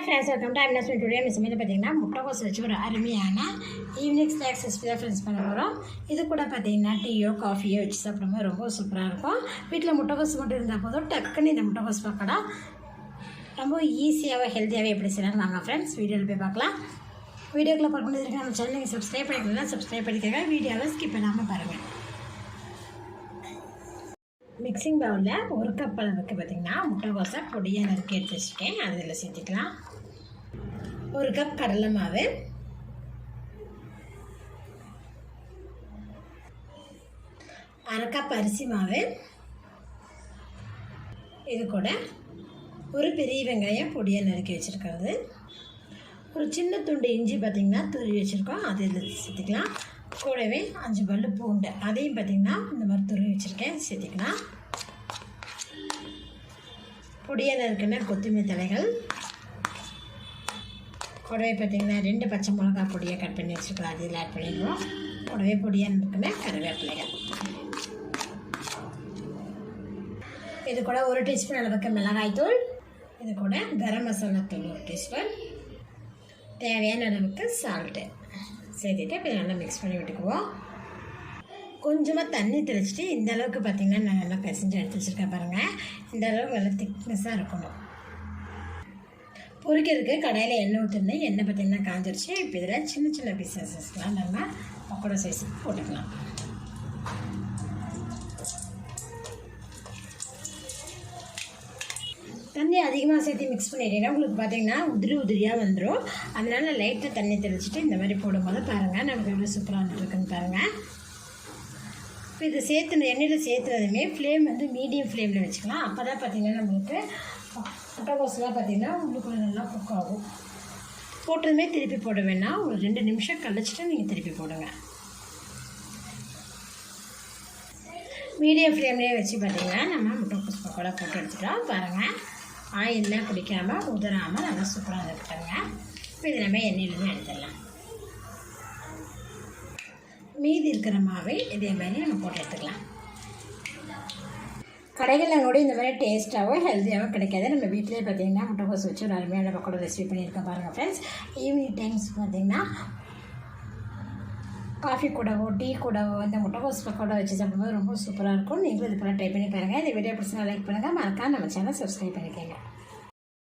Hi friends welcome to ஐம்னஸ் today மிஸ் மீது பார்த்தீங்கன்னா முட்டைக்கோஸ் வச்சு ஒரு அருமையான ஈவினிங் ஸ்நாக்ஸ் ரெசிபி தான் ஃப்ரெண்ட்ஸ் பண்ண போகிறோம் இது கூட பார்த்தீங்கன்னா டீயோ காஃபியோ வச்சு சாப்பிடும்போது ரொம்ப சூப்பராக இருக்கும். வீட்டில் முட்டைக்கோஸ் மட்டும் இருந்தால் போதும் டக்குன்னு இந்த முட்டைக்கோஸ் பக்கடா ரொம்ப ஈஸியாகவே ஹெல்த்தியாகவே எப்படி செய்யலாம் வாங்க ஃப்ரெண்ட்ஸ் வீடியோவில் போய் பார்க்கலாம். வீடியோக்குள்ளே பார்க்கணும் இருக்கு நம்ம சேனல் நீங்கள் சப்ஸ்கிரைப் பண்ணிக்கலாம் சப்ஸ்கிரைப் பண்ணிக்கோங்க. வீடியோவை ஸ்கிப் பண்ணாமல் பாருங்கள் மிக்சிங் பவுலில் ஒரு கப் அளவுக்கு பார்த்திங்கன்னா முட்டைக்கோசை பொடியாக நறுக்கி எடுத்து வச்சுருக்கேன் அதில் சேர்த்துக்கலாம். ஒரு கப் கடலை மாவு. அரை கப் அரிசி மாவு. இது கூட ஒரு பெரிய வெங்காயம் பொடியாக நறுக்கி வச்சுருக்கிறது. ஒரு சின்ன துண்டு இஞ்சி பார்த்திங்கன்னா துருவி வச்சுருக்கோம். அதை இதில் சேர்த்துக்கலாம். கூடவே அஞ்சு பல்லு பூண்டு அதையும் பார்த்திங்கன்னா இந்த மாதிரி துருவி வச்சுருக்கேன். சேர்த்துக்கலாம். பொடியாக நறுக்கின கொத்தமல்லி தலைகள். கூடவே பார்த்திங்கன்னா ரெண்டு பச்சை மிளகா பொடியை கட் பண்ணி வச்சுருக்கலாம் அதில் ஆட் பண்ணிடுவோம் கூடவே பொடியாக நறுக்கின கருவேப்பிலைகள். இது கூட ஒரு டீஸ்பூன் அளவுக்கு மிளகாய் தூள். இது கூட கரம் மசாலா தூள் ஒரு டீஸ்பூன் தேவையான அளவுக்கு சால்ட்டு சேர்த்துட்டு இப்போ நல்லா மிக்ஸ் பண்ணி விட்டுக்குவோம். கொஞ்சமாக தண்ணி தெளிச்சிட்டு இந்த அளவுக்கு பார்த்திங்கன்னா நான் நல்லா பிசைஞ்சு எடுத்து வச்சுருக்கேன் பாருங்கள் இந்த அளவுக்கு நல்லா திக்னஸாக இருக்கணும். பொரிக்கிறதுக்கு கடையில் எண்ணெய் ஊற்றிருந்தேன் எண்ணெய் பார்த்திங்கன்னா காஞ்சிருச்சு. இப்போ இதில் சின்ன சின்ன பீசஸ்லாம் நம்ம பக்கோடா சைஸ் போட்டுக்கலாம். தண்ணி அதிகமாக சேர்த்து மிக்ஸ் பண்ணிட்டீங்கன்னா உங்களுக்கு பார்த்தீங்கன்னா உதிரி உதிரியாக வந்துடும் அதனால் லைட்டாக தண்ணி தெளிச்சிட்டு இந்த மாதிரி போடும்போது பாருங்கள் நமக்கு எவ்வளோ சூப்பராக வந்துட்டுருக்குன்னு பாருங்கள் இப்போ இதை சேர்த்துன எண்ணெயில் சேர்த்துனதுமே ஃப்ளேம் வந்து மீடியம் ஃப்ளேமில் வச்சுக்கலாம். அப்போ தான் பார்த்திங்கன்னா நம்மளுக்கு முட்டைக்கோஸ்லாம் பார்த்திங்கன்னா உள்ளுக்குள்ளே நல்லா குக் ஆகும் போட்டதுமே திருப்பி போட வேணாம். ஒரு ரெண்டு நிமிஷம் கழிச்சிட்டு நீங்கள் திருப்பி போடுங்க. மீடியம் ஃப்ளேம்லேயே வச்சு பார்த்திங்கன்னா நம்ம முட்டைகோஸ் பக்கோடா போட்டு எடுத்துட்டோம் பாருங்கள் ஆயிலெலாம் பிடிக்காமல் உதறாமல் நல்லா சூப்பராக இருக்கட்டுங்க இப்போ இது நம்ம எண்ணெயிலேருந்து எடுத்துடலாம். மீதி இருக்கிற மாவை இதே மாதிரி நம்ம போட்டு எடுத்துக்கலாம். கடைகளில் கூட இந்த மாதிரி டேஸ்ட்டாகவும் ஹெல்த்தியாகவும் கிடைக்காது. நம்ம வீட்டிலே பார்த்தீங்கன்னா முட்டைகோஸ் வச்சு ஒரு அருமையான பக்கோட ரெசிபி பண்ணியிருக்கேன் பாருங்கள் ஃப்ரெண்ட்ஸ் ஈவினிங் டைம்ஸ் பார்த்தீங்கன்னா காஃபி கூடவோ டீ கூடவோ இந்த முட்டைகோஸ் பக்கோட வச்சு சாப்பிடும்போது ரொம்ப சூப்பராக இருக்கும். நீங்களும் இது போல் ட்ரை பண்ணி பாருங்கள் இந்த வீடியோ பிடிச்சா லைக் பண்ணுங்கள் மறக்காம நம்ம சேனல் சப்ஸ்கிரைப் பண்ணிக்கோங்க.